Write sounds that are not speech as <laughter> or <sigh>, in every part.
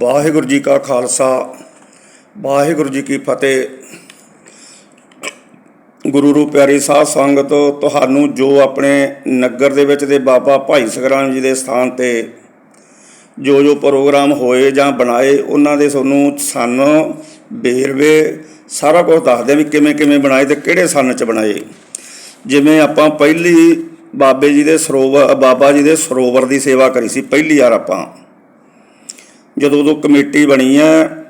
ਵਾਹਿਗੁਰੂ ਜੀ ਕਾ ਖਾਲਸਾ, ਵਾਹਿਗੁਰੂ ਜੀ ਕੀ ਫਤਿਹ। ਗੁਰੂ ਰੂ ਪਿਆਰੀ ਸਾਧ ਸੰਗਤ, ਤੁਹਾਨੂੰ ਜੋ ਆਪਣੇ ਨਗਰ ਦੇ ਵਿੱਚ ਦੇ ਬਾਬਾ ਭਾਈ ਸਗਰਾਮ ਜੀ ਦੇ ਸਥਾਨ ਤੇ ਜੋ ਜੋ ਪ੍ਰੋਗਰਾਮ ਹੋਏ ਜਾਂ ਬਣਾਏ, ਉਹਨਾਂ ਦੇ ਤੁਹਾਨੂੰ ਸਨ ਬੇਰਵੇ ਸਾਰਾ ਕੁਝ ਦੱਸਦੇ ਵੀ ਕਿਵੇਂ ਕਿਵੇਂ ਬਣਾਏ ਤੇ ਕਿਹੜੇ ਸਨ ਚ ਬਣਾਏ। ਜਿਵੇਂ ਆਪਾਂ ਪਹਿਲੀ ਬਾਬੇ ਜੀ ਦੇ ਸਰੋਵਰ, ਬਾਬਾ ਜੀ ਦੇ ਸਰੋਵਰ ਦੀ ਸੇਵਾ ਕਰੀ ਸੀ, ਪਹਿਲੀ ਵਾਰ ਆਪਾਂ। ਜਦੋਂ ਉਦੋਂ ਕਮੇਟੀ ਬਣੀ ਹੈ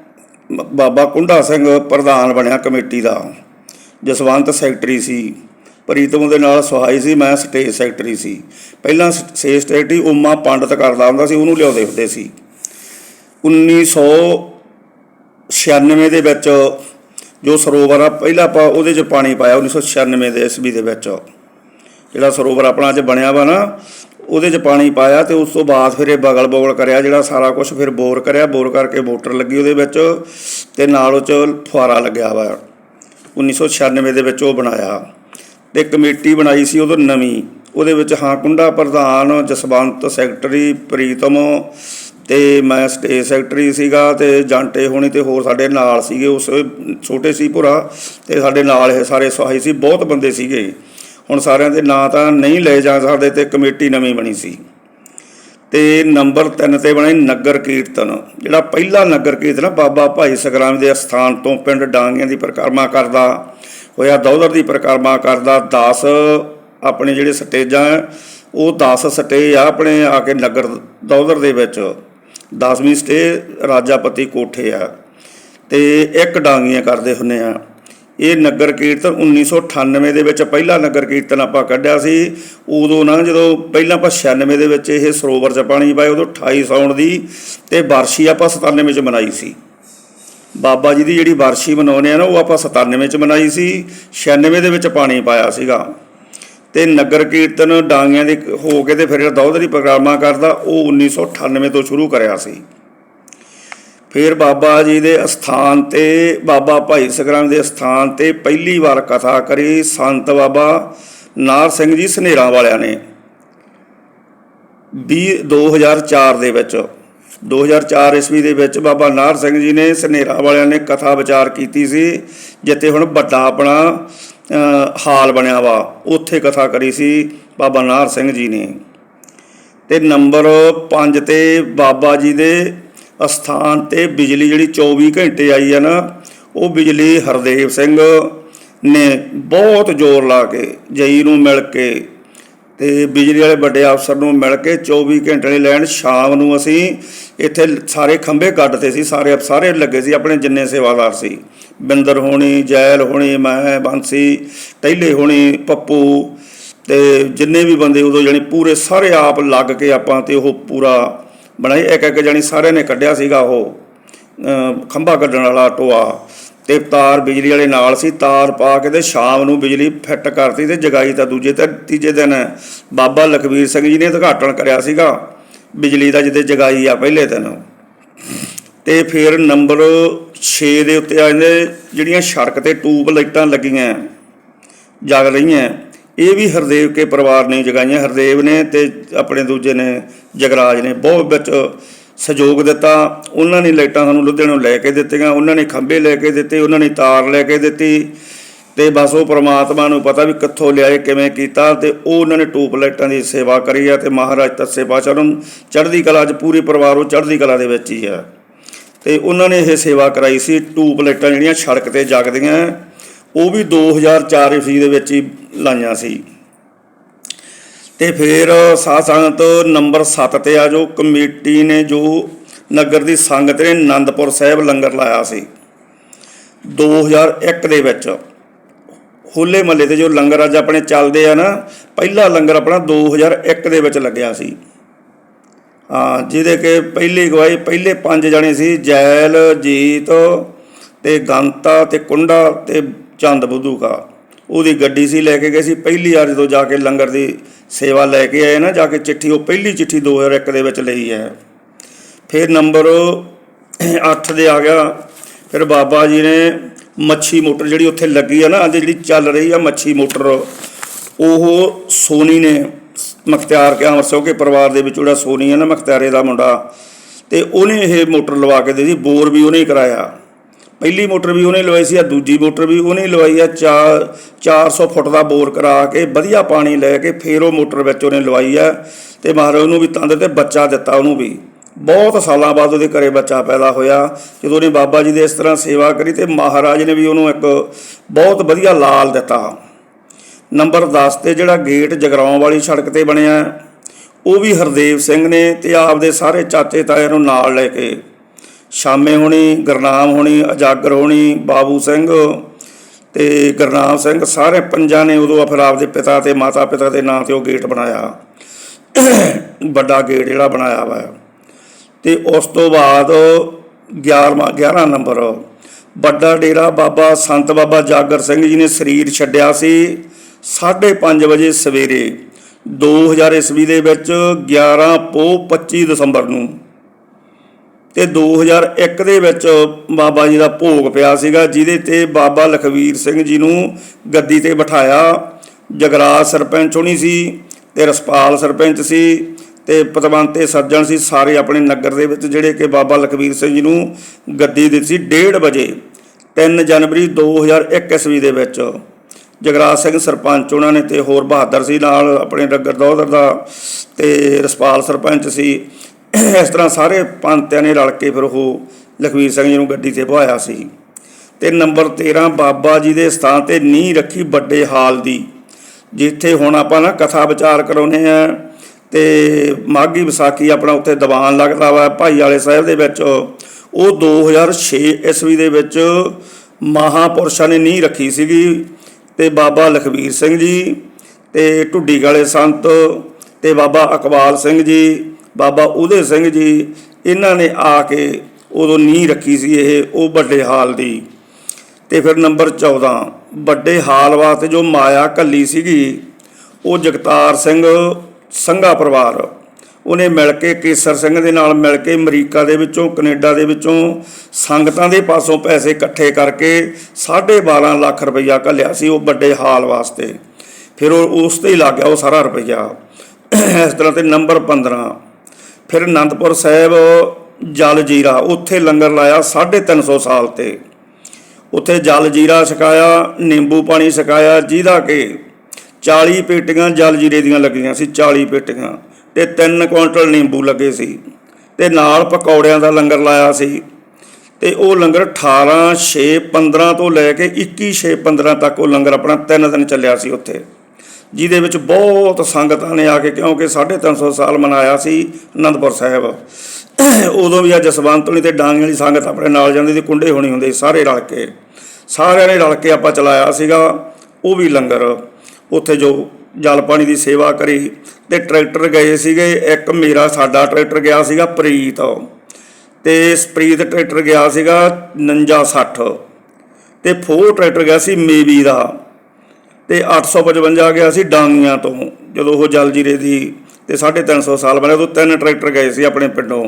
ਬ- ਬਾਬਾ ਕੁੰਡਾ ਸਿੰਘ ਪ੍ਰਧਾਨ ਬਣਿਆ ਕਮੇਟੀ ਦਾ। ਜਸਵੰਤ ਸੈਕਟਰੀ ਸੀ। ਪ੍ਰੀਤਮ ਦੇ ਨਾਲ ਸੁਹਾਈ ਸੀ, ਮੈਂ ਸਟੇਜ ਸੈਕਟਰੀ ਸੀ। ਪਹਿਲਾਂ ਸ- ਸੇ ਸਟੇਟੀ ਉਮਾ ਪੰਡਤ ਕਰਦਾ ਹੁੰਦਾ ਸੀ, ਉਹਨੂੰ ਲਿਆਉਂਦੇ ਹੁੰਦੇ ਸੀ। 1996 ਦੇ ਵਿੱਚ ਜੋ ਸਰੋਵਰ ਆ, ਪਹਿਲਾਂ ਆਪਾਂ ਉਹਦੇ 'ਚ ਪਾਣੀ ਪਾਇਆ 1996 ਦੇ ਈਸਵੀ ਦੇ ਵਿੱਚ। ਜਿਹੜਾ ਸਰੋਵਰ ਆਪਣਾ ਅੱਜ ਬਣਿਆ ਵਾ ਨਾ ਉਹਦੇ 'ਚ ਪਾਣੀ ਪਾਇਆ ਤੇ ਉਸ ਤੋਂ ਬਾਅਦ ਫਿਰ ਇਹ ਬਗਲ ਬਗਲ ਕਰਿਆ, ਜਿਹੜਾ ਸਾਰਾ ਕੁਝ ਫਿਰ ਬੋਰ ਕਰਿਆ। ਬੋਰ ਕਰਕੇ ਮੋਟਰ ਲੱਗੀ ਉਹਦੇ ਵਿੱਚ ਤੇ ਨਾਲ ਉਹ 'ਚ ਫੁਆਰਾ ਲੱਗਿਆ ਵਾ 1996 ਦੇ ਵਿੱਚ ਉਹ ਬਣਾਇਆ। ਤੇ ਕਮੇਟੀ ਬਣਾਈ ਸੀ ਉਦੋਂ ਨਵੀਂ। ਉਹਦੇ ਵਿੱਚ ਹਾਂ, ਕੁੰਡਾ ਪ੍ਰਧਾਨ, ਜਸਵੰਤ ਸੈਕਟਰੀ, ਪ੍ਰੀਤਮ ਤੇ ਮੈਂ ਸਟੇਜ ਸੈਕਟਰੀ ਸੀਗਾ ਤੇ ਜਾਂਟੇ ਹੋਣੀ ਤੇ ਹੋਰ ਸਾਡੇ ਨਾਲ ਸੀਗੇ। ਉਸ ਛੋਟੇ ਸੀ ਭੁਰਾ ਤੇ ਸਾਡੇ ਨਾਲ ਇਹ ਸਾਰੇ ਸਹਾਈ ਸੀ। ਬਹੁਤ ਬੰਦੇ ਸੀਗੇ। ਹੁਣ ਸਾਰਿਆਂ ਦੇ ਨਾਂ ਤਾਂ ਨਹੀਂ ਲਏ ਜਾ ਸਕਦੇ ਤੇ ਕਮੇਟੀ ਨਵੀਂ ਬਣੀ ਸੀ। ਤੇ ਨੰਬਰ 3 ਤੇ ਬਣੇ ਨਗਰ ਕੀਰਤਨ ਜਿਹੜਾ ਪਹਿਲਾ ਨਗਰ ਕੀਰਤਨ ਆ, ਬਾਬਾ ਭਾਈ ਸਗਰਾਮ ਦੇ ਅਸਥਾਨ ਤੋਂ ਪਿੰਡ ਡਾਂਗੀਆਂ ਦੀ ਪਰਿਕਰਮਾ ਕਰਦਾ ਹੋਇਆ ਦੌਦਰ ਦੀ ਪਰਿਕਰਮਾ ਕਰਦਾ 10 ਆਪਣੇ ਜਿਹੜੇ ਸਟੇਜਾਂ ਉਹ 10 ਸਟੇਜ ਆ ਆਪਣੇ ਆ ਕੇ ਨਗਰ ਦੌਦਰ ਦੇ ਵਿੱਚ 10ਵੀਂ ਸਟੇਜ ਰਾਜਾਪਤੀ ਕੋਠੇ ਆ। ਤੇ ਇੱਕ ਡਾਂਗੀਆਂ ਕਰਦੇ ਹੁੰਨੇ ਆ। ਇਹ ਨਗਰ ਕੀਰਤਨ 1998 ਦੇ ਵਿੱਚ ਪਹਿਲਾ ਨਗਰ ਕੀਰਤਨ ਆਪਾਂ ਕੱਢਿਆ ਸੀ। ਉਦੋਂ ਨਾ ਜਦੋਂ ਪਹਿਲਾਂ ਆਪਾਂ 96 ਦੇ ਵਿੱਚ ਇਹ ਸਰੋਵਰ 'ਚ ਪਾਣੀ ਪਾਇਆ, ਉਦੋਂ 28 ਸੌਣ ਦੀ ਤੇ ਵਰਸ਼ੀ ਆਪਾਂ 97 'ਚ ਮਨਾਈ ਸੀ। ਬਾਬਾ ਜੀ ਦੀ ਜਿਹੜੀ ਵਰਸ਼ੀ ਮਨਾਉਂਦੇ ਆ ਨਾ, ਉਹ ਆਪਾਂ 97 'ਚ ਮਨਾਈ ਸੀ 96 ਦੇ ਵਿੱਚ ਪਾਣੀ ਪਾਇਆ ਸੀਗਾ। ਤੇ ਨਗਰ ਕੀਰਤਨ ਡਾਂਗਿਆਂ ਦੇ ਹੋ ਕੇ ਤੇ ਫਿਰ ਦੌਧਰੀ ਪ੍ਰੋਗਰਾਮਾਂ ਕਰਦਾ, ਉਹ 1998 ਤੋਂ ਸ਼ੁਰੂ ਕਰਿਆ ਸੀ। ਫਿਰ ਬਾਬਾ ਜੀ ਦੇ ਅਸਥਾਨ ਤੇ, ਬਾਬਾ ਭਾਈ ਸਗਰਾਮ ਦੇ ਅਸਥਾਨ ਤੇ ਪਹਿਲੀ ਵਾਰ ਕਥਾ ਕਰੀ ਸੰਤ ਬਾਬਾ ਨਾਰ ਸਿੰਘ ਜੀ ਸਨੇਰਾ ਵਾਲਿਆਂ ਨੇ। 20 2004 ਦੇ ਵਿੱਚ 2004 ਈਸਵੀ ਦੇ ਵਿੱਚ ਬਾਬਾ ਨਾਰ ਸਿੰਘ ਜੀ ਨੇ ਸਨੇਰਾ ਵਾਲਿਆਂ ਨੇ ਕਥਾ ਵਿਚਾਰ ਕੀਤੀ ਸੀ, ਜਿੱਥੇ ਹੁਣ ਵੱਡਾ ਆਪਣਾ ਹਾਲ ਬਣਿਆ ਵਾ, ਉੱਥੇ ਕਥਾ ਕਰੀ ਸੀ ਬਾਬਾ ਨਾਰ ਸਿੰਘ ਜੀ ਨੇ। ਤੇ ਨੰਬਰ 5 ਤੇ ਬਾਬਾ ਜੀ ਦੇ ਅਸਥਾਨ ਤੇ ਬਿਜਲੀ ਜਿਹੜੀ 24 ਘੰਟੇ ਆਈ ਹੈ ਨਾ, ਉਹ ਬਿਜਲੀ ਹਰਦੇਵ ਸਿੰਘ ਨੇ ਬਹੁਤ ਜ਼ੋਰ ਲਾ ਕੇ ਜਈ ਨੂੰ ਮਿਲ ਕੇ ਤੇ ਬਿਜਲੀ ਵਾਲੇ ਵੱਡੇ ਅਫਸਰ ਨੂੰ ਮਿਲ ਕੇ 24 ਘੰਟੇ ਦੀ ਲੈਣ ਸ਼ਾਮ ਨੂੰ ਅਸੀਂ ਇੱਥੇ ਸਾਰੇ ਖੰਭੇ ਕੱਢਦੇ ਸੀ, ਸਾਰੇ ਸਾਰੇ ਲੱਗੇ ਸੀ, ਆਪਣੇ ਜਿੰਨੇ ਸੇਵਾਦਾਰ ਸੀ। ਬਿੰਦਰ ਹੋਣੀ, ਜੈਲ ਹੋਣੀ, ਮੈਂ, ਬੰਸੀ, ਟੈਲੇ ਹੋਣੀ, ਪੱਪੂ ਤੇ ਜਿੰਨੇ ਵੀ ਬੰਦੇ ਉਦੋਂ ਜਾਣੀ ਪੂਰੇ ਸਾਰੇ ਆਪ ਲੱਗ ਕੇ ਆਪਾਂ ਤੇ ਉਹ ਪੂਰਾ ਬਣਾਈ, ਇੱਕ ਇੱਕ ਜਣੀ ਸਾਰਿਆਂ ਨੇ ਕੱਢਿਆ ਸੀਗਾ ਉਹ ਖੰਭਾ ਕੱਢਣ ਵਾਲਾ ਟੋਆ ਤੇ ਤਾਰ ਬਿਜਲੀ ਵਾਲੇ ਨਾਲ ਸੀ, ਤਾਰ ਪਾ ਕੇ ਤੇ ਸ਼ਾਮ ਨੂੰ ਬਿਜਲੀ ਫਿੱਟ ਕਰਤੀ ਤੇ ਜਗਾਈ ਤਾਂ ਦੂਜੇ ਤੇ ਤੀਜੇ ਦਿਨ ਬਾਬਾ ਲਖਵੀਰ ਸਿੰਘ ਜੀ ਨੇ ਉਦਘਾਟਨ ਕਰਿਆ ਸੀਗਾ, ਬਿਜਲੀ ਦਾ ਜਿੱਦੇ ਜਗਾਈ ਆ ਪਹਿਲੇ ਦਿਨ। ਤੇ ਫਿਰ ਨੰਬਰ 6 ਦੇ ਉੱਤੇ ਆ ਜਾਂਦੇ, ਜਿਹੜੀਆਂ ਸੜਕ ਤੇ ਟੂਬ ਲਾਈਟਾਂ ਲੱਗੀਆਂ, ਜਗ ਰਹੀਆਂ। ਇਹ ਵੀ ਹਰਦੇਵ ਕੇ ਪਰਿਵਾਰ ਨੇ ਜਗਾਈਆਂ। ਹਰਦੇਵ ਨੇ ਤੇ ਆਪਣੇ ਦੂਜੇ ਨੇ ਜਗਰਾਜ ਨੇ ਬਹੁਤ ਵਿੱਚ ਸਹਿਯੋਗ ਦਿੱਤਾ। ਉਹਨਾਂ ਨੇ ਲਾਈਟਾਂ ਸਾਨੂੰ ਲੁਧਿਆਣੋਂ ਲੈ ਕੇ ਦਿੱਤੀਆਂ। ਉਹਨਾਂ ਨੇ ਖੰਭੇ ਲੈ ਕੇ ਦਿੱਤੇ, ਉਹਨਾਂ ਨੇ ਤਾਰ ਲੈ ਕੇ ਦਿੱਤੀ। ਤੇ ਬਸ ਉਹ ਪ੍ਰਮਾਤਮਾ ਨੂੰ ਪਤਾ ਵੀ ਕਿੱਥੋਂ ਲਿਆਏ, ਕਿਵੇਂ ਕੀਤਾ ਤੇ ਉਹ ਉਹਨਾਂ ਨੇ ਟੂਬ ਲਾਈਟਾਂ ਦੀ ਸੇਵਾ ਕਰੀ ਆ ਤੇ ਮਹਾਰਾਜ ਤੱਸੇ ਪਾਤਸ਼ਾਹ ਨੂੰ ਚੜ੍ਹਦੀ ਕਲਾ 'ਚ ਪੂਰੀ ਪਰਿਵਾਰ ਉਹ ਚੜ੍ਹਦੀ ਕਲਾ ਦੇ ਵਿੱਚ ਹੀ ਆ। ਤੇ ਉਹਨਾਂ ਨੇ ਇਹ ਸੇਵਾ ਕਰਾਈ ਸੀ ਟੂਬ ਲਾਈਟਾਂ ਜਿਹੜੀਆਂ ਸੜਕ ਤੇ ਜਗਦੀਆਂ। ਉਹ ਵੀ 2004 ਈਸਵੀ ਦੇ ਵਿੱਚ ਹੀ ਲਾਈਆਂ ਸੀ। ਤੇ ਫਿਰ ਸਾਧ ਸੰਗਤ ਨੰਬਰ 7 ਤੇ ਆ ਜੋ ਕਮੇਟੀ ਨੇ ਜੋ ਨਗਰ ਦੀ ਸੰਗਤ ਨੇ ਆਨੰਦਪੁਰ ਸਾਹਿਬ ਲੰਗਰ ਲਾਇਆ ਸੀ। 2001 ਦੇ ਵਿੱਚ ਹੋਲੇ ਮਹੱਲੇ ਤੇ ਜੋ ਲੰਗਰ ਅੱਜ ਆਪਣੇ ਚੱਲਦੇ ਆ ਨਾ, ਪਹਿਲਾ ਲੰਗਰ ਆਪਣਾ 2001 ਦੇ ਵਿੱਚ ਲੱਗਿਆ ਸੀ। ਹਾਂ, ਜਿਹਦੇ ਕਿ ਪਹਿਲੀ ਗਵਾਹੀ ਪਹਿਲੇ ਪੰਜ ਜਣੇ ਸੀ, ਜੈਲ, ਜੀਤ ਤੇ ਗੰਤਾ ਤੇ ਕੁੰਡਾ ਤੇ ਚੰਦ ਬੁੱਧੂ ਕਾ ਉਹਦੀ ਗੱਡੀ ਸੀ, ਲੈ ਕੇ ਗਏ ਸੀ। ਪਹਿਲੀ ਵਾਰ ਜਦੋਂ ਜਾ ਕੇ ਲੰਗਰ ਦੀ ਸੇਵਾ ਲੈ ਕੇ ਆਏ ਨਾ, ਜਾ ਕੇ ਚਿੱਠੀ, ਉਹ ਪਹਿਲੀ ਚਿੱਠੀ 2001 ਦੇ ਵਿੱਚ ਲਈ ਹੈ। ਫਿਰ ਨੰਬਰ 8 ਦੇ ਆ ਗਿਆ। ਫਿਰ ਬਾਬਾ ਜੀ ਨੇ ਮੱਛੀ ਮੋਟਰ ਜਿਹੜੀ ਉੱਥੇ ਲੱਗੀ ਆ ਨਾ ਅੱਜ ਜਿਹੜੀ ਚੱਲ ਰਹੀ ਆ ਮੱਛੀ ਮੋਟਰ, ਉਹ ਸੋਨੀ ਨੇ ਮਖਤਿਆਰ ਕੇ ਅੰਮ੍ਰਿਤਸਰ ਕੇ ਪਰਿਵਾਰ ਦੇ ਵਿੱਚ ਜਿਹੜਾ ਸੋਨੀ ਹੈ ਨਾ, ਮਖਤਿਆਰੇ ਦਾ ਮੁੰਡਾ। ਤੇ ਉਹਨੇ ਇਹ ਮੋਟਰ ਲਵਾ ਕੇ ਦੇ ਦਿੱਤੀ, ਬੋਰ ਵੀ ਉਹਨੇ ਹੀ ਕਰਾਇਆ। ਪਹਿਲੀ ਮੋਟਰ ਵੀ ਉਹਨੇ ਲਵਾਈ ਸੀ ਆ ਦੂਜੀ ਮੋਟਰ ਵੀ ਉਹਨੇ ਹੀ ਲਵਾਈ ਆ 4 400 ਫੁੱਟ ਦਾ ਬੋਰ ਕਰਾ ਕੇ, ਵਧੀਆ ਪਾਣੀ ਲੈ ਕੇ ਫੇਰ ਉਹ ਮੋਟਰ ਵਿੱਚ ਉਹਨੇ ਲਵਾਈ ਆ। ਤੇ ਮਹਾਰਾਜ ਉਹਨੂੰ ਵੀ ਤੰਦ ਤੇ ਬੱਚਾ ਦਿੱਤਾ ਉਹਨੂੰ ਵੀ। ਬਹੁਤ ਸਾਲਾਂ ਬਾਅਦ ਉਹਦੇ ਘਰੇ ਬੱਚਾ ਪੈਦਾ ਹੋਇਆ। ਜਦੋਂ ਉਹਨੇ ਬਾਬਾ ਜੀ ਦੇ ਇਸ ਤਰ੍ਹਾਂ ਸੇਵਾ ਕਰੀ ਤੇ ਮਹਾਰਾਜ ਨੇ ਵੀ ਉਹਨੂੰ ਇੱਕ ਬਹੁਤ ਵਧੀਆ ਲਾਲ ਦਿੱਤਾ। ਨੰਬਰ 10 ਤੇ ਜਿਹੜਾ ਗੇਟ ਜਗਰਾਉਂ ਵਾਲੀ ਸੜਕ ਤੇ ਬਣਿਆ, ਉਹ ਵੀ ਹਰਦੇਵ ਸਿੰਘ ਨੇ ਤੇ ਆਪਦੇ ਸਾਰੇ ਚਾਚੇ ਤਾਏ ਨੂੰ ਨਾਲ ਲੈ ਕੇ ਸ਼ਾਮੇ ਹੋਣੀ, ਗੁਰਨਾਮ ਹੋਣੀ, ਅਜਾਗਰ ਹੋਣੀ, ਬਾਬੂ ਸਿੰਘ ਤੇ ਗੁਰਨਾਮ ਸਿੰਘ, ਸਾਰੇ ਪੰਜਾਂ ਨੇ ਉਦੋਂ ਫਿਰ ਆਪਦੇ ਪਿਤਾ ਤੇ ਮਾਤਾ ਪਿਤਾ ਦੇ ਨਾਂ ਤੇ ਉਹ ਗੇਟ ਬਣਾਇਆ। ਵੱਡਾ ਗੇਟ ਜਿਹੜਾ ਬਣਾਇਆ ਵਾ। ਤੇ ਉਸ ਤੋਂ ਬਾਅਦ 11ਵਾਂ 11 ਨੰਬਰ, ਵੱਡਾ ਡੇਰਾ ਬਾਬਾ ਸੰਤ ਬਾਬਾ ਜਾਗਰ ਸਿੰਘ ਜੀ ਨੇ ਸਰੀਰ ਛੱਡਿਆ ਸੀ 5:30 ਵਜੇ ਸਵੇਰੇ 2000 ਈਸਵੀ ਦੇ ਵਿੱਚ 11 ਪੋ 25 ਦਸੰਬਰ ਨੂੰ। ਤੇ 2001 ਦੇ ਵਿੱਚ ਬਾਬਾ ਜੀ ਦਾ ਭੋਗ ਪਿਆ ਸੀਗਾ, ਜਿਹਦੇ ਤੇ ਬਾਬਾ ਲਖਵੀਰ ਸਿੰਘ ਜੀ ਨੂੰ ਗੱਦੀ ਤੇ ਬਿਠਾਇਆ। ਜਗਰਾਜ ਸਰਪੰਚ ਹੋਣੀ ਸੀ ਤੇ ਰਸਪਾਲ ਸਰਪੰਚ ਸੀ ਤੇ ਪਤਵੰਤੇ ਸੱਜਣ ਸੀ, ਸਾਰੇ ਆਪਣੇ ਨਗਰ ਦੇ ਵਿੱਚ ਜਿਹੜੇ ਕਿ ਬਾਬਾ ਲਖਵੀਰ ਸਿੰਘ ਜੀ ਨੂੰ ਗੱਦੀ ਦਿੱਤੀ ਸੀ 1:30 ਵਜੇ 3 ਜਨਵਰੀ 2001 ਈਸਵੀ ਦੇ ਵਿੱਚ। ਜਗਰਾਜ ਸਿੰਘ ਸਰਪੰਚ ਉਹਨਾਂ ਨੇ ਤੇ ਹੋਰ ਬਹਾਦਰ ਸੀ ਨਾਲ, ਆਪਣੇ ਨਗਰ ਦੌਦਰ ਦਾ ਤੇ ਰਸਪਾਲ ਸਰਪੰਚ ਸੀ। ਇਸ ਤਰ੍ਹਾਂ ਸਾਰੇ ਪੰਥਿਆਂ ਨੇ ਰਲ ਕੇ ਫਿਰ ਉਹ ਲਖਵੀਰ ਸਿੰਘ ਜੀ ਨੂੰ ਗੱਡੀ ਤੇ ਬਹਾਇਆ ਸੀ ਤੇ ਨੰਬਰ 13 ਬਾਬਾ ਜੀ ਦੇ ਸਥਾਨ ਤੇ ਨੀਂਹ ਰੱਖੀ ਵੱਡੇ ਹਾਲ ਦੀ, ਜਿੱਥੇ ਹੁਣ ਆਪਾਂ ਨਾ ਕਥਾ ਵਿਚਾਰ ਕਰਾਉਨੇ ਆ ਤੇ ਮਾਘੀ ਵਿਸਾਖੀ ਆਪਣਾ ਉੱਥੇ ਦੀਵਾਨ ਲੱਗਦਾ ਵਾ ਭਾਈ ਵਾਲੇ ਸਾਹਿਬ ਦੇ ਵਿੱਚ, ਉਹ 2006 ਈਸਵੀ ਦੇ ਵਿੱਚ ਮਹਾਪੁਰਸ਼ਾਂ ਨੇ ਨੀਂਹ ਰੱਖੀ ਸੀਗੀ ਤੇ ਬਾਬਾ ਲਖਵੀਰ ਸਿੰਘ ਜੀ ਤੇ ਢੁੱਡੀ ਵਾਲੇ ਸੰਤ ਤੇ ਬਾਬਾ ਅਕਬਾਲ ਸਿੰਘ ਜੀ ਬਾਬਾ ਉਦੇ ਸਿੰਘ ਜੀ, ਇਹਨਾਂ ਨੇ ਆ ਕੇ ਉਦੋਂ ਨੀਂਹ ਰੱਖੀ ਸੀ ਇਹ, ਉਹ ਵੱਡੇ ਹਾਲ ਦੀ। ਤੇ ਫਿਰ ਨੰਬਰ 14 ਵੱਡੇ ਹਾਲ ਵਾਸਤੇ ਜੋ ਮਾਇਆ ਕੱਲੀ ਸੀਗੀ, ਉਹ ਜਗਤਾਰ ਸਿੰਘ ਸੰਘਾ ਪਰਿਵਾਰ। ਉਹਨੇ ਮਿਲ ਕੇ ਕੇਸਰ ਸਿੰਘ ਦੇ ਨਾਲ ਮਿਲ ਕੇ ਅਮਰੀਕਾ ਦੇ ਵਿੱਚੋਂ, ਕੈਨੇਡਾ ਦੇ ਵਿੱਚੋਂ ਸੰਗਤਾਂ ਦੇ ਪਾਸੋਂ ਪੈਸੇ ਇਕੱਠੇ ਕਰਕੇ 12.5 ਲੱਖ ਰੁਪਈਆ ਘੱਲਿਆ ਸੀ ਉਹ ਵੱਡੇ ਹਾਲ ਵਾਸਤੇ। ਫਿਰ ਉਹ ਉਸ ਤੇ ਹੀ ਲੱਗ ਗਿਆ ਉਹ ਸਾਰਾ ਰੁਪਈਆ। ਇਸ ਤਰ੍ਹਾਂ ਤੇ ਨੰਬਰ 15 ਫਿਰ ਅਨੰਦਪੁਰ ਸਾਹਿਬ, ਜਲ ਜੀਰਾ, ਉੱਥੇ ਲੰਗਰ ਲਾਇਆ 350 ਸਾਲ ਤੇ। ਉੱਥੇ ਜਲ ਜੀਰਾ ਛਕਾਇਆ, ਨਿੰਬੂ ਪਾਣੀ ਛਕਾਇਆ, ਜਿਹਦਾ ਕਿ 40 ਪੇਟੀਆਂ ਜਲ ਜੀਰੇ ਦੀਆਂ ਲੱਗੀਆਂ ਸੀ 40 ਪੇਟੀਆਂ। ਤੇ 3 ਕੁਇੰਟਲ ਨਿੰਬੂ ਲੱਗੇ ਸੀ। ਤੇ ਨਾਲ ਪਕੌੜਿਆਂ ਦਾ ਲੰਗਰ ਲਾਇਆ ਸੀ। ਤੇ ਉਹ ਲੰਗਰ 18 6 15 ਤੋਂ ਲੈ ਕੇ 21 6 15 ਤੱਕ ਉਹ ਲੰਗਰ ਆਪਣਾ 3 ਦਿਨ ਚੱਲਿਆ ਸੀ ਉੱਥੇ। ਜਿਹਦੇ ਵਿੱਚ ਬਹੁਤ ਸੰਗਤਾਂ ਨੇ ਆ ਕੇ, ਕਿਉਂਕਿ 350 ਸਾਲ ਮਨਾਇਆ ਸੀ ਅਨੰਦਪੁਰ ਸਾਹਿਬ। ਉਦੋਂ ਵੀ ਆ ਜਸਵੰਤਣੀ ਤੇ ਡਾਂਗ ਵਾਲੀ ਸੰਗਤ ਆਪਣੇ ਨਾਲ ਜਾਂਦੀ ਤੇ ਕੁੰਡੇ ਹੋਣੀ ਹੁੰਦੇ ਸਾਰੇ ਰਲ ਕੇ। ਸਾਰਿਆਂ ਨੇ ਰਲ ਕੇ ਆਪਾਂ ਚਲਾਇਆ ਸੀਗਾ, ਉਹ ਵੀ ਲੰਗਰ। ਉੱਥੇ ਜੋ ਜਲ ਪਾਣੀ ਦੀ ਸੇਵਾ ਕਰੀ ਤੇ ਟਰੈਕਟਰ ਗਏ ਸੀਗੇ, ਇੱਕ ਮੇਰਾ ਸਾਡਾ ਟਰੈਕਟਰ ਗਿਆ ਸੀਗਾ, ਪ੍ਰੀਤ। ਤੇ ਪ੍ਰੀਤ ਟਰੈਕਟਰ ਗਿਆ ਸੀਗਾ 4960 ਤੇ ਫੋਰ ਟਰੈਕਟਰ ਗਿਆ ਸੀ, ਮੇਵੀ ਦਾ। ਤੇ 855 ਗਿਆ ਸੀ ਡਾਂਗੀਆਂ ਤੋਂ, ਜਦੋਂ ਉਹ ਜਲ ਜੀਰੇ ਦੀ ਤੇ 350 ਸਾਲ ਬਣਿਆ, ਉਦੋਂ ਤਿੰਨ ਟਰੈਕਟਰ ਗਏ ਸੀ ਆਪਣੇ ਪਿੰਡੋਂ।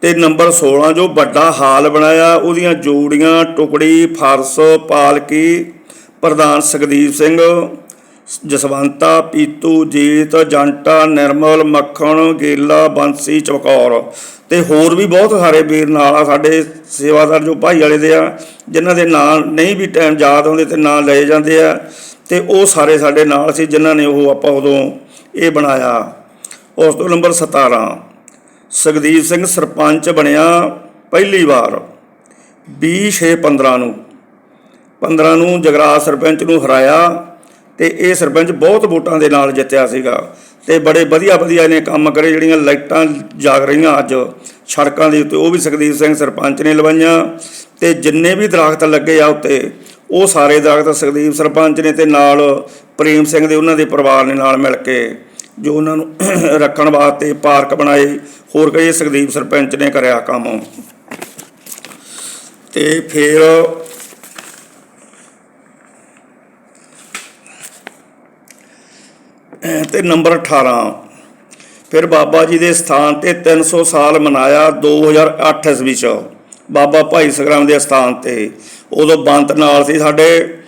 ਤੇ ਨੰਬਰ 16 ਜੋ ਵੱਡਾ ਹਾਲ ਬਣਾਇਆ, ਉਹਦੀਆਂ ਜੋੜੀਆਂ ਟੁਕੜੀ, ਫਰਸ, ਪਾਲਕੀ, ਪ੍ਰਧਾਨ ਸੁਖਦੀਪ ਸਿੰਘ, ਜਸਵੰਤਾ, ਪੀਤੂ, ਜੀਤ, ਜੰਟਾ, ਨਿਰਮਲ, ਮੱਖਣ, ਗੇਲਾ, ਬੰਸੀ, ਚਮਕੌਰ ਤੇ ਹੋਰ ਵੀ ਬਹੁਤ ਸਾਰੇ ਵੀਰ ਨਾਲ ਆ ਸਾਡੇ ਸੇਵਾਦਾਰ ਜੋ ਭਾਈ ਵਾਲੇ ਦੇ ਆ, ਜਿਨ੍ਹਾਂ ਦੇ ਨਾਂ ਨਹੀਂ ਵੀ ਟਾਈਮ ਯਾਦ ਆਉਂਦੇ ਤੇ ਨਾਂ ਲਏ ਜਾਂਦੇ ਆ। ਤੇ ਉਹ ਸਾਰੇ ਸਾਡੇ ਨਾਲ ਸੀ, ਜਿਨ੍ਹਾਂ ਨੇ ਉਹ ਆਪਾਂ ਉਦੋਂ ਇਹ ਬਣਾਇਆ। ਉਸ ਤੋਂ ਨੰਬਰ 17 ਸੁਖਦੀਪ ਸਿੰਘ ਸਰਪੰਚ ਬਣਿਆ ਪਹਿਲੀ ਵਾਰ 20/6/15 ਨੂੰ। 15 ਨੂੰ ਜਗਰਾਜ ਸਰਪੰਚ ਨੂੰ ਹਰਾਇਆ ਤੇ ਇਹ ਸਰਪੰਚ ਬਹੁਤ ਵੋਟਾਂ ਦੇ ਨਾਲ ਜਿੱਤਿਆ ਸੀਗਾ ਤੇ ਬੜੇ ਵਧੀਆ ਵਧੀਆ ਇਹਨੇ ਕੰਮ ਕਰੇ, ਜਿਹੜੀਆਂ ਲਾਈਟਾਂ ਜਾਗ ਰਹੀਆਂ ਅੱਜ ਸੜਕਾਂ ਦੇ ਉੱਤੇ, ਉਹ ਵੀ ਸੁਖਦੀਪ ਸਿੰਘ ਸਰਪੰਚ ਨੇ ਲਵਾਈਆਂ ਤੇ ਜਿੰਨੇ ਵੀ ਦਰਖਤ ਲੱਗੇ ਆ ਉੱਤੇ ਉਹ ਸਾਰੇ ਦਰਖਤ ਸੁਖਦੀਪ ਸਰਪੰਚ ਨੇ ਤੇ ਨਾਲ ਪ੍ਰੇਮ ਸਿੰਘ ਦੇ ਉਹਨਾਂ ਦੇ ਪਰਿਵਾਰ ਨੇ ਨਾਲ ਮਿਲ ਕੇ ਜੋ ਉਹਨਾਂ ਨੂੰ <coughs> ਰੱਖਣ ਵਾਸਤੇ ਪਾਰਕ ਬਣਾਏ, ਹੋਰ ਕਈ ਸੁਖਦੀਪ ਸਰਪੰਚ ਨੇ ਕਰਿਆ ਕੰਮ। ਤੇ ਫਿਰ ਤੇ ਨੰਬਰ 18 ਫਿਰ ਬਾਬਾ ਜੀ ਦੇ ਸਥਾਨ ਤੇ 300 ਸਾਲ ਮਨਾਇਆ 2008 ਈਸਵੀ ਚ ਬਾਬਾ ਭਾਈ ਸਗਰਾਮ ਦੇ ਅਸਥਾਨ ਤੇ। ਉਦੋਂ ਬੰਤ ਨਾਲ ਸੀ ਸਾਡੇ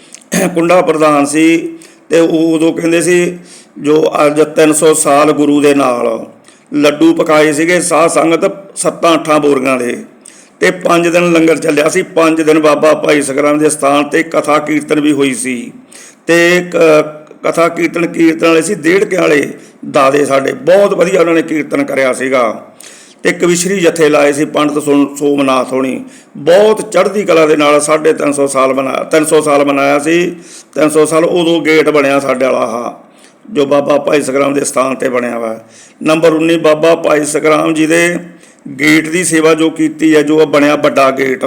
ਕੁੰਡਾ ਪ੍ਰਧਾਨ ਸੀ ਤੇ ਉਦੋਂ ਕਹਿੰਦੇ ਸੀ ਜੋ ਅੱਜ 300 ਸਾਲ ਗੁਰੂ ਦੇ ਨਾਲ ਲੱਡੂ ਪਕਾਏ ਸੀਗੇ, ਸਾਧ ਸੰਗਤ ਸੱਤਾਂ ਅੱਠਾਂ ਬੋਰੀਆਂ ਦੇ। ਤੇ 5 ਦਿਨ ਲੰਗਰ ਚੱਲਿਆ ਸੀ 5 ਦਿਨ ਬਾਬਾ ਭਾਈ ਸਗਰਾਮ ਦੇ ਸਥਾਨ ਤੇ ਕਥਾ ਕੀਰਤਨ ਵੀ ਹੋਈ ਸੀ। ਤੇ ਕ- ਕਥਾ ਕੀਰਤਨ ਕੀਰਤਨ ਵਾਲੇ ਸੀ, ਡੇਢ ਕੇ ਵਾਲੇ ਦਾਦੇ ਸਾਡੇ, ਬਹੁਤ ਵਧੀਆ ਉਹਨਾਂ ਨੇ ਕੀਰਤਨ ਕਰਿਆ ਸੀਗਾ। ਤੇ ਕਵਿਸ਼ਰੀ ਜਥੇ ਲਾਏ ਸੀ ਪੰਡਤ ਸੋ- ਸੋਮਨਾਥ ਹੋਣੀ। ਬਹੁਤ ਚੜ੍ਹਦੀ ਕਲਾ ਦੇ ਨਾਲ 350 ਸਾਲ ਮਨਾਇਆ 300 ਸਾਲ ਮਨਾਇਆ ਸੀ। 300 ਸਾਲ ਉਦੋਂ ਗੇਟ ਬਣਿਆ ਸਾਡੇ ਵਾਲਾ ਆਹ, ਜੋ ਬਾਬਾ ਭਾਈ ਸਗਰਾਮ ਦੇ ਸਥਾਨ ਤੇ ਬਣਿਆ ਵਾ। ਨੰਬਰ 19 ਬਾਬਾ ਭਾਈ ਸਗਰਾਮ ਜੀ ਦੇ ਗੇਟ ਦੀ ਸੇਵਾ ਜੋ ਕੀਤੀ ਹੈ, ਜੋ ਬਣਿਆ ਵੱਡਾ ਗੇਟ।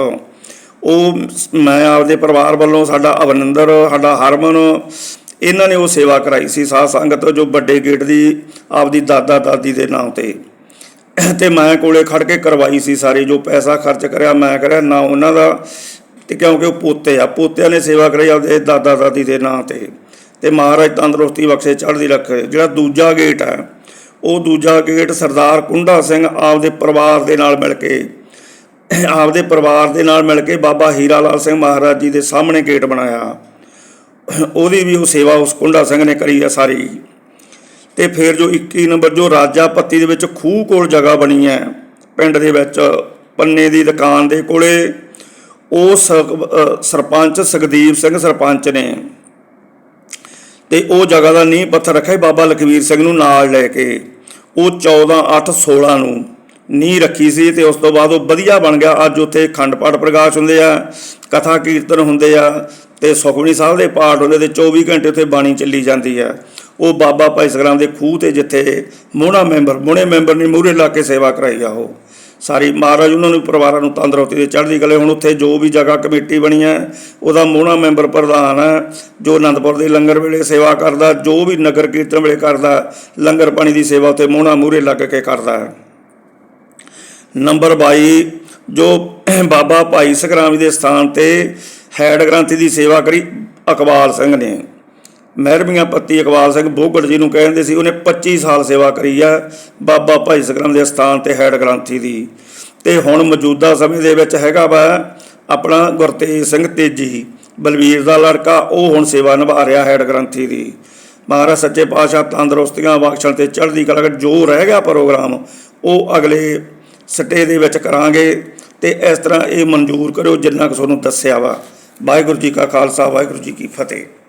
ਉਹ ਮੈਂ ਆਪਦੇ ਪਰਿਵਾਰ ਵੱਲੋਂ ਸਾਡਾ ਅਵਨਿੰਦਰ, ਸਾਡਾ ਹਰਮਨ, ਇਹਨਾਂ ਨੇ ਉਹ ਸੇਵਾ ਕਰਾਈ ਸੀ ਸਾਧ ਸੰਗਤ ਜੋ ਵੱਡੇ ਗੇਟ ਦੀ ਆਪਦੀ ਦਾਦਾ ਦਾਦੀ ਦੇ ਨਾਮ ਤੇ। ਤੇ ਮੈਂ ਕੋਲੇ ਖੜ ਕੇ ਕਰਵਾਈ ਸੀ ਸਾਰੀ, ਜੋ ਪੈਸਾ ਖਰਚ ਕਰਿਆ, ਮੈਂ ਕਰਿਆ, ਨਾ ਉਹਨਾਂ ਦਾ, ਤੇ ਕਿਉਂਕਿ ਉਹ ਪੋਤੇ ਆ, ਪੋਤਿਆਂ ਨੇ ਸੇਵਾ ਕਰਾਈ ਆਪਦੇ ਦਾਦਾ ਦਾਦੀ ਦੇ ਨਾਂ ਤੇ। ਤੇ ਮਹਾਰਾਜ ਤੰਦਰੁਸਤੀ ਬਖਸ਼ੇ, ਚੜ੍ਹਦੀ ਰੱਖੇ ਜਿਹੜਾ ਦੂਜਾ ਗੇਟ ਆ, ਉਹ ਦੂਜਾ ਗੇਟ ਸਰਦਾਰ ਕੁੰਡਾ ਸਿੰਘ ਆਪਦੇ ਪਰਿਵਾਰ ਦੇ ਨਾਲ ਮਿਲ ਕੇ, ਆਪਦੇ ਪਰਿਵਾਰ ਦੇ ਨਾਲ ਮਿਲ ਕੇ ਬਾਬਾ ਹੀਰਾ ਲਾਲ ਸਿੰਘ ਮਹਾਰਾਜ ਜੀ ਦੇ ਸਾਹਮਣੇ ਗੇਟ ਬਣਾਇਆ। ਉਹਦੀ ਵੀ ਉਹ ਸੇਵਾ ਉਸ ਕੁੰਡਾ ਸਿੰਘ ਨੇ ਕਰੀ ਆ ਸਾਰੀ। ਤੇ ਫਿਰ ਜੋ 21 ਨੰਬਰ ਜੋ ਰਾਜਾ ਪੱਤੀ ਦੇ ਵਿੱਚ ਖੂਹ ਕੋਲ ਜਗ੍ਹਾ ਬਣੀ ਹੈ, ਪਿੰਡ ਦੇ ਵਿੱਚ, ਪੰਨੇ ਦੀ ਦੁਕਾਨ ਦੇ ਕੋਲੇ, ਉਹ ਸ- ਸਰਪੰਚ ਸੁਖਦੀਪ ਸਿੰਘ ਸਰਪੰਚ ਨੇ ਤੇ ਉਹ ਜਗ੍ਹਾ ਦਾ ਨੀਂਹ ਪੱਥਰ ਰੱਖਿਆ ਬਾਬਾ ਲਖਵੀਰ ਸਿੰਘ ਨੂੰ ਨਾਲ ਲੈ ਕੇ। ਉਹ 14 8 16 ਨੂੰ ਨੀਂਹ ਰੱਖੀ ਸੀ ਤੇ ਉਸ ਤੋਂ ਬਾਅਦ ਉਹ ਵਧੀਆ ਬਣ ਗਿਆ। ਅੱਜ ਉੱਥੇ ਖੰਡ ਪਾਠ ਪ੍ਰਕਾਸ਼ ਹੁੰਦੇ ਆ, ਕਥਾ ਕੀਰਤਨ ਹੁੰਦੇ ਆ ਤੇ ਸੁਖਮਨੀ ਸਾਹਿਬ ਦੇ ਪਾਠ ਹੁੰਦੇ ਤੇ 24 ਘੰਟੇ ਉੱਥੇ ਬਾਣੀ ਚੱਲੀ ਜਾਂਦੀ ਆ ਉਹ ਬਾਬਾ ਭਾਈ ਸਗਰਾਮ ਦੇ ਖੂਹ ਤੇ ਜਿੱਥੇ ਮੋਹਣਾ ਮੈਂਬਰ, ਮੋਹਣੇ ਮੈਂਬਰ ਨੇ ਮੂਹਰੇ ਲਾ ਕੇ ਸੇਵਾ ਕਰਾਈ ਆ ਉਹ। ਸਾਰੀ ਮਹਾਰਾਜ ਉਹਨਾਂ ਨੂੰ, ਪਰਿਵਾਰਾਂ ਨੂੰ ਤੰਦਰੁਸਤੀ ਦੇ ਚੜ੍ਹਦੀ ਕਲੇ, ਹੁਣ ਉੱਥੇ ਜੋ ਵੀ ਜਗ੍ਹਾ ਕਮੇਟੀ ਬਣੀ ਹੈ, ਉਹਦਾ ਮੋਹਣਾ ਮੈਂਬਰ ਪ੍ਰਧਾਨ ਹੈ, ਜੋ ਅਨੰਦਪੁਰ ਦੇ ਲੰਗਰ ਵੇਲੇ ਸੇਵਾ ਕਰਦਾ, ਜੋ ਵੀ ਨਗਰ ਕੀਰਤਨ ਵੇਲੇ ਕਰਦਾ, ਲੰਗਰ ਪਾਣੀ ਦੀ ਸੇਵਾ ਉੱਥੇ ਮੋਹਣਾ ਮੂਹਰੇ ਲੱਗ ਕੇ ਕਰਦਾ ਹੈ। ਨੰਬਰ 22 ਜੋ ਬਾਬਾ ਭਾਈ ਸਗਰਾਮ ਜੀ ਦੇ ਸਥਾਨ ਤੇ ਹੈਡ ਗ੍ਰੰਥੀ ਦੀ ਸੇਵਾ ਕਰੀ ਅਕਬਾਲ ਸਿੰਘ ਨੇ। ਮਹਿਰਮੀਆਂ ਪੱਤੀ ਇਕਬਾਲ ਸਿੰਘ ਬੋਗੜ ਜੀ ਨੂੰ ਕਹਿੰਦੇ ਸੀ, ਉਹਨੇ 25 ਸਾਲ ਸੇਵਾ ਕਰੀ ਆ ਬਾਬਾ ਭਾਈ ਸਗਰਾਮ ਦੇ ਸਥਾਨ ਤੇ ਹੈਡ ਗ੍ਰੰਥੀ ਦੀ। ਤੇ ਹੁਣ ਮੌਜੂਦਾ ਸਮੇਂ ਦੇ ਵਿੱਚ ਹੈਗਾ ਵਾ ਆਪਣਾ ਗੁਰਤੇਜ ਸਿੰਘ ਤੇਜੀ, ਬਲਵੀਰ ਦਾ ਲੜਕਾ, ਉਹ ਹੁਣ ਸੇਵਾ ਨਿਭਾ ਰਿਹਾ ਹੈਡ ਗ੍ਰੰਥੀ ਦੀ। ਮਹਾਰਾਜ ਸੱਚੇ ਪਾਤਸ਼ਾਹ ਤੰਦਰੁਸਤੀਆਂ, ਬਖਸ਼ਣ ਤੇ ਚੜ੍ਹਦੀ ਕਲਾ ਜੋ ਰਹਿ ਗਿਆ ਪ੍ਰੋਗਰਾਮ, ਉਹ ਅਗਲੇ ਸਟੇ ਦੇ ਵਿੱਚ ਕਰਾਂਗੇ। ਤੇ ਇਸ ਤਰ੍ਹਾਂ ਇਹ ਮਨਜ਼ੂਰ ਕਰੋ ਜਿੰਨਾ ਕੁ ਤੁਹਾਨੂੰ ਦੱਸਿਆ ਵਾ। ਵਾਹਿਗੁਰੂ ਜੀ ਕਾ ਖਾਲਸਾ, ਵਾਹਿਗੁਰੂ ਜੀ ਕੀ ਫਤਿਹ।